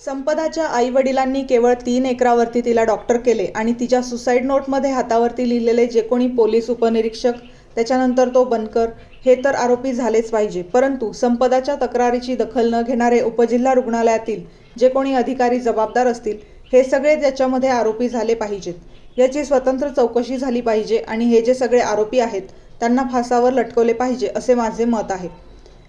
संपदाच्या आई वडिलांनी केवळ तीन एकरावरती तिला डॉक्टर केले आणि तिच्या सुसाईड नोटमध्ये हातावरती लिहिलेले जे कोणी पोलीस उपनिरीक्षक त्याच्यानंतर तो बनकर हे तर आरोपी झालेच पाहिजे. परंतु संपदाच्या तक्रारीची दखल न घेणारे उपजिल्हा रुग्णालयातील जे कोणी अधिकारी जबाबदार असतील हे सगळे त्याच्यामध्ये आरोपी झाले पाहिजेत. याची स्वतंत्र चौकशी झाली पाहिजे आणि हे जे सगळे आरोपी आहेत त्यांना फासावर लटकवले पाहिजे असे माझे मत आहे.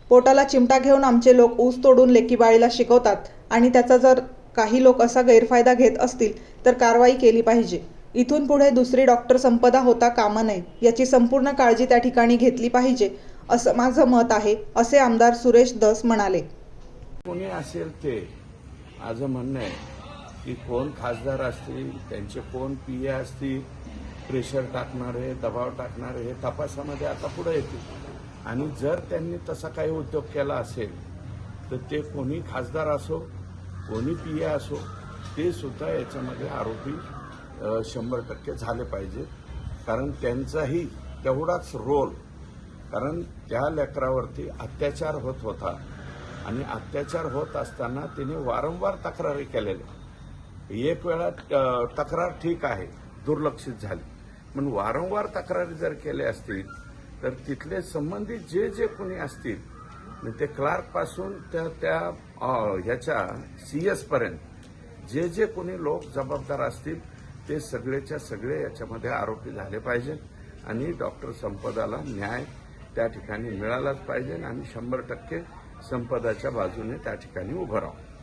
पोटाला चिमटा घेऊन आमचे लोक ऊस तोडून लेकीबाळीला शिकवतात आणि त्याचा जर काही लोक असा गैरफायदा घेत असतील तर कारवाई केली पाहिजे. इथून पुढे दुसरी डॉक्टर संपदा होता कामा नये याची संपूर्ण काळजी त्या ठिकाणी घेतली पाहिजे असं माझं मत आहे असे आमदार सुरेश दस म्हणाले. कोणी असेल ते माझं म्हणणं आहे की कोण खासदार असतील त्यांचे कोण पी ए असतील प्रेशर टाकणारे दबाव टाकणारे हे तपासामध्ये आता पुढे येतील. आणि जर त्यांनी तसा काही उद्योग केला असेल तर ते कोणी खासदार असो कोणी पी ए असो ते सुद्धा याच्यामध्ये आरोपी शंभर टक्के झाले पाहिजे. कारण त्यांचाही तेवढाच रोल कारण त्या लेकरावरती अत्याचार होत होता. आणि अत्याचार होत असताना तिने वारंवार तक्रारी केलेल्या एक वेळा तक्रार ठीक आहे दुर्लक्षित झाली. पण वारंवार तक्रारी जर केल्या असतील तर तिथले संबंधित जे जे कोणी असतील म्हणजे ते क्लार्कपासून त्या त्या ह्याच्या सी एस पर्यंत जे जे कोणी लोक जबाबदार असतील ते सगळेच्या सगळे याच्यामध्ये आरोपी झाले पाहिजे आणि डॉक्टर संपदाला न्याय त्या ठिकाणी मिळालाच पाहिजे आणि शंभर टक्के संपदाच्या बाजूने त्या ठिकाणी उभं राहू